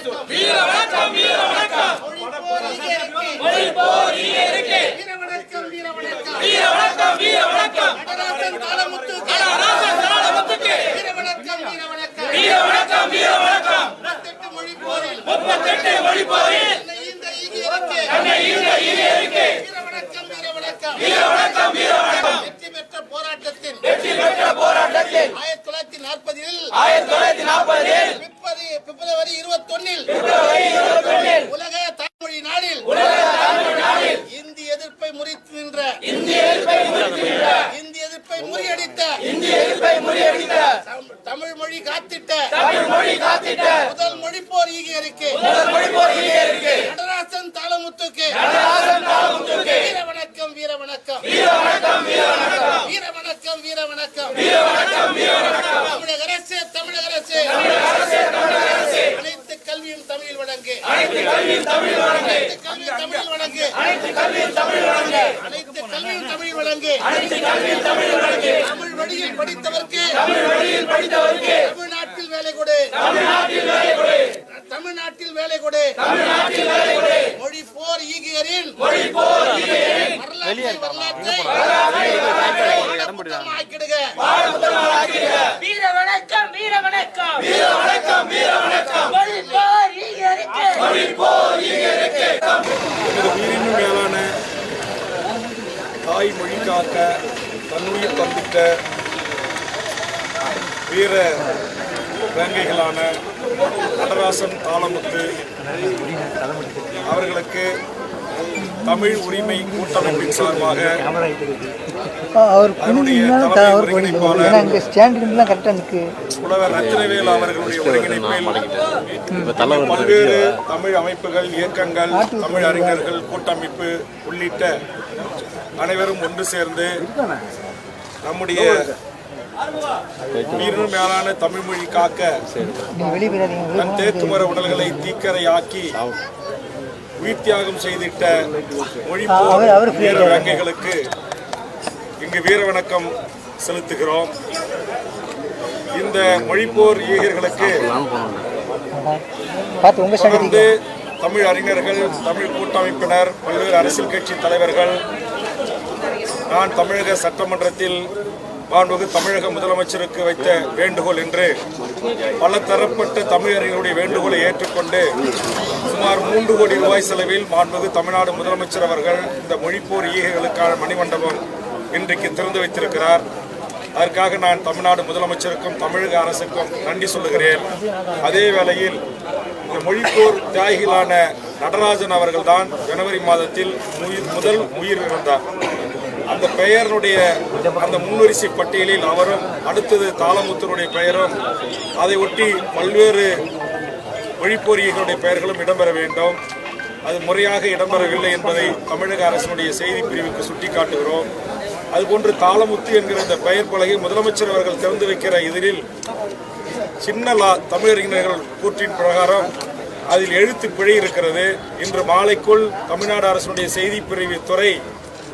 வீர வணக்கம் வீர வணக்கம் மொழி போர் இங்கே இருக்கு. நின்ற இந்திய எதிர்ப்பை முறியடித்த இந்திய எதிர்ப்பை முறியடித்த தம்- தமிழ் மொழி காத்திட்ட தமிழ் மொழி காத்திட்ட முதல் மொழி போர் ஈகியருக்கு முதல் மொழி போர் இருக்கு. நடராசன் தாளமுத்துக்கு நடராஜன் தாளமுத்துக்கு. வீர வணக்கம் வீர வணக்கம் வீர வணக்கம் வீர வணக்கம் வீர வணக்கம் வீர வணக்கம் வீர வணக்கம் வீர வணக்கம் தமிழக அரசு தமிழக அரசு. அனைத்து கல்வியும் தமிழில் வழங்கு. அனைத்து கல்வியும் தமிழ் வழங்கு. அனைத்து கல்வியும் தமிழில் வழங்கு. அனைத்து கல்வியும் தமிழ் வழங்கு அனைத்து கல்வியும் தமிழ் வழங்கு அனைத்து கல்வியும் தமிழ் வழங்கு தமிழ் வழியில் படித்தவர்க்கு. தமிழ் வழியில் படித்தவருக்கு. தமிழ்நாட்டில் வேலை கொடு. தமிழ்நாட்டில் வேலை கொடு. தமிழ்நாட்டில் வேலை கொடு. தமிழ்நாட்டில் வேலை கொடு. மொழி போர் ஈகியரின் மொழி போர் இங்கே வரலாற்றை வரலாற்றை. பாடப்புத்தகமாக்கிடுக. வீர வணக்கம் வீர வணக்கம். வீர வணக்கம் வீர வணக்கம். மொழி போர் இங்கே இருக்கு. மொழி போர் இங்கே இருக்கு எனது உயிரினும் மேலான தாய் மொழி காக்க தன்னுயிர் தந்திட்ட வீர வேங்கைகளான நடராசன் தாளமுத்து அவர்களுக்கு தமிழ் உரிமை கூட்டமைப்பின் சார்பாக புலவர் ரத்தினவேல் அவர்களுடைய ஒருங்கிணைப்பில் பல்வேறு தமிழ் அமைப்புகள் இயக்கங்கள் தமிழ் அறிஞர்கள் கூட்டமைப்பு உள்ளிட்ட அனைவரும் ஒன்று சேர்ந்து நம்முடைய உயிரினும் மேலான தமிழ் மொழி காக்க தன் தேத்துமர உடல்களை தீக்கரையாக்கி உயிர் தியாகம் செய்திட்ட மொழி வீர. வேங்கைகளுக்கு இங்கு வீர வணக்கம் செலுத்துகிறோம். இந்த மொழிப்போர் ஈகர்களுக்கு தொடர்ந்து தமிழ் அறிஞர்கள் தமிழ் கூட்டமைப்பினர் பல்வேறு அரசியல் கட்சி தலைவர்கள் நான் தமிழக சட்டமன்றத்தில் மாண்புமிகு தமிழக முதலமைச்சருக்கு வைத்த வேண்டுகோள் என்று பல தரப்பட்ட தமிழர்களுடைய வேண்டுகோளை ஏற்றுக்கொண்டு சுமார் மூன்று கோடி ரூபாய் செலவில் மாண்புமிகு தமிழ்நாடு முதலமைச்சர் அவர்கள் இந்த மொழிப்போர் ஈகைகளுக்கான மணிமண்டபம் இன்றைக்கு திறந்து வைத்திருக்கிறார். அதற்காக நான் தமிழ்நாடு முதலமைச்சருக்கும் தமிழக அரசுக்கும் நன்றி சொல்லுகிறேன். அதே வேளையில் இந்த மொழிப்போர் தியாகிகளான நடராஜன் அவர்கள்தான் ஜனவரி மாதத்தில் முதல் உயிர் இழந்தார் அந்த பெயருடைய அந்த முன்வரிசை பட்டியலில் அவரும் அடுத்தது தாளமுத்தருடைய பெயரும் அதை ஒட்டி பல்வேறு மொழிப்போரியர்களுடைய பெயர்களும் இடம்பெற வேண்டும். அது முறையாக இடம்பெறவில்லை என்பதை தமிழக அரசினுடைய செய்தி பிரிவுக்கு சுட்டிக்காட்டுகிறோம். அதுபோன்று தாளமுத்து என்கிற இந்த பெயர் பலகை முதலமைச்சர் அவர்கள் திறந்து வைக்கிற எதிரில் சின்ன லா தமிழறிஞர்கள் கூற்றின் பிரகாரம் அதில் எழுத்து பிழை இருக்கிறது. இன்று மாலைக்குள் தமிழ்நாடு அரசுடைய செய்தி பிரிவு துறை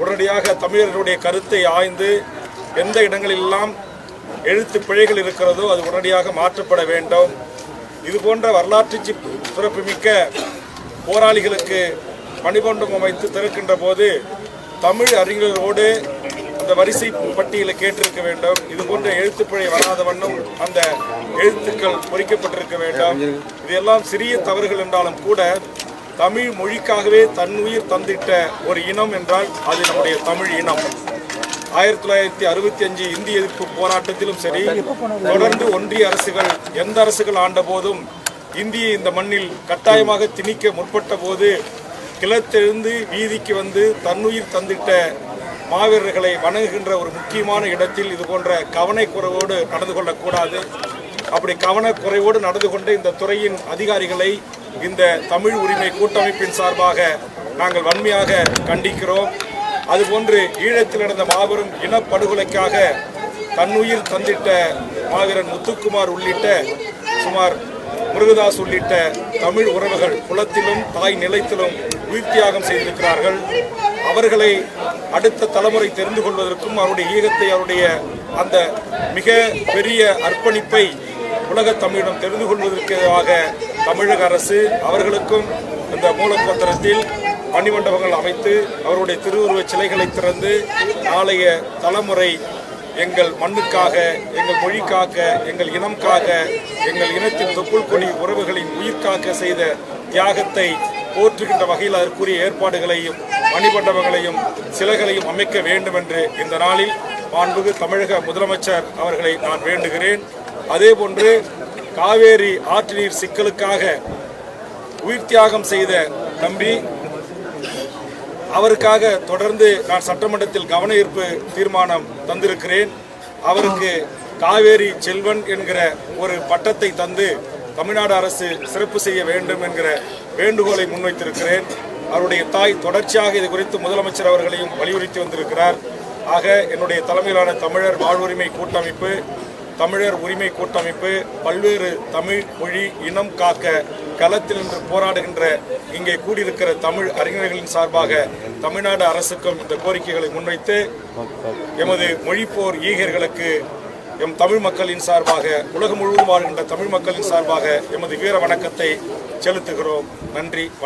உடனடியாக தமிழர்களுடைய கருத்தை ஆய்ந்து எந்த இடங்களெல்லாம் எழுத்து பிழைகள் இருக்கிறதோ அது உடனடியாக மாற்றப்பட வேண்டும். இது போன்ற வரலாற்று சிறப்புமிக்க போராளிகளுக்கு மணிமண்டபம் அமைத்து திறக்கின்ற போது தமிழ் அறிஞர்களோடு அந்த வரிசை பட்டியலை கேட்டிருக்க வேண்டும். இது போன்ற எழுத்துப்பிழை வராத வண்ணம் அந்த எழுத்துக்கள் பொறிக்கப்பட்டிருக்க வேண்டும். இதெல்லாம் சிறிய தவறுகள் என்றாலும் கூட தமிழ் மொழிக்காகவே தன்னுயிர் தந்திட்ட ஒரு இனம் என்றால் அது நம்முடைய தமிழ் இனம். ஆயிரத்தி தொள்ளாயிரத்தி அறுபத்தி அஞ்சு இந்திய எதிர்ப்பு போராட்டத்திலும் சரி தொடர்ந்து ஒன்றிய அரசுகள் எந்த அரசுகள் ஆண்ட போதும் இந்தியை இந்த மண்ணில் கட்டாயமாக திணிக்க முற்பட்ட போது கிளத்திலிருந்து வீதிக்கு வந்து தன்னுயிர் தந்திட்ட மாவீரர்களை வணங்குகின்ற ஒரு முக்கியமான இடத்தில் இது போன்ற கவனக்குறைவோடு நடந்து கொள்ளக்கூடாது. அப்படி கவனக்குறைவோடு நடந்து கொண்ட இந்த துறையின் அதிகாரிகளை இந்த தமிழ் உரிமை கூட்டமைப்பின் சார்பாக நாங்கள் வன்மையாக கண்டிக்கிறோம். அதுபோன்று ஈழத்தில் நடந்த மாபெரும் இனப்படுகொலைக்காக தன்னுயிர் தந்திட்ட மாவீரன் முத்துக்குமார் உள்ளிட்ட சுமார் முருகதாஸ் உள்ளிட்ட தமிழ் உறவுகள் குலத்திலும் தாய் நிலத்திலும் உயிர் தியாகம் செய்திருக்கிறார்கள். அவர்களை அடுத்த தலைமுறை தெரிந்து கொள்வதற்கும் அவருடைய ஈகத்தை அவருடைய அந்த மிக பெரிய அர்ப்பணிப்பை உலகத் தமிழிடம் தெரிந்து கொள்வதற்காக தமிழக அரசு அவர்களுக்கும் இந்த மூலப்பத்திரத்தில் மணிமண்டபங்கள் அமைத்து அவருடைய திருவுருவச் சிலைகளை திறந்து நாளைய தலைமுறை எங்கள் மண்ணுக்காக எங்கள் மொழிக்காக எங்கள் இனம்காக எங்கள் இனத்தின் தொப்புள் கொடி உறவுகளின் உயிர்காக்க செய்த தியாகத்தை போற்றுகின்ற வகையில் அதற்குரிய ஏற்பாடுகளையும் மணிமண்டபங்களையும் சிலைகளையும் அமைக்க வேண்டும் என்று இந்த நாளில் மாண்புகு தமிழக முதலமைச்சர் அவர்களை நான் வேண்டுகிறேன். அதேபோன்று காவேரி ஆற்று நீர் சிக்கலுக்காக உயிர் தியாகம் செய்த தம்பி அவருக்காக தொடர்ந்து நான் சட்டமன்றத்தில் கவன ஈர்ப்பு தீர்மானம் தந்திருக்கிறேன். அவருக்கு காவேரி செல்வன் என்கிற ஒரு பட்டத்தை தந்து தமிழ்நாடு அரசு சிறப்பு செய்ய வேண்டும் என்கிற வேண்டுகோளை முன்வைத்திருக்கிறேன். அவருடைய தாய் தொடர்ச்சியாக இது குறித்து முதலமைச்சர் அவர்களையும் வலியுறுத்தி வந்திருக்கிறார். ஆக என்னுடைய தலைமையிலான தமிழர் வாழ்வுரிமை கூட்டமைப்பு தமிழர் உரிமை கூட்டமைப்பு பல்வேறு தமிழ் மொழி இனம் காக்க களத்தில் நின்று போராடுகின்ற இங்கே கூடியிருக்கிற தமிழ் அறிஞர்களின் சார்பாக தமிழ்நாடு அரசுக்கும் இந்த கோரிக்கைகளை முன்வைத்து எமது மொழிப்போர் ஈகர்களுக்கு எம் தமிழ் மக்களின் சார்பாக உலகம் முழுவதும் வாழ்கின்ற தமிழ் மக்களின் சார்பாக எமது வீர வணக்கத்தை செலுத்துகிறோம். நன்றி வணக்கம்.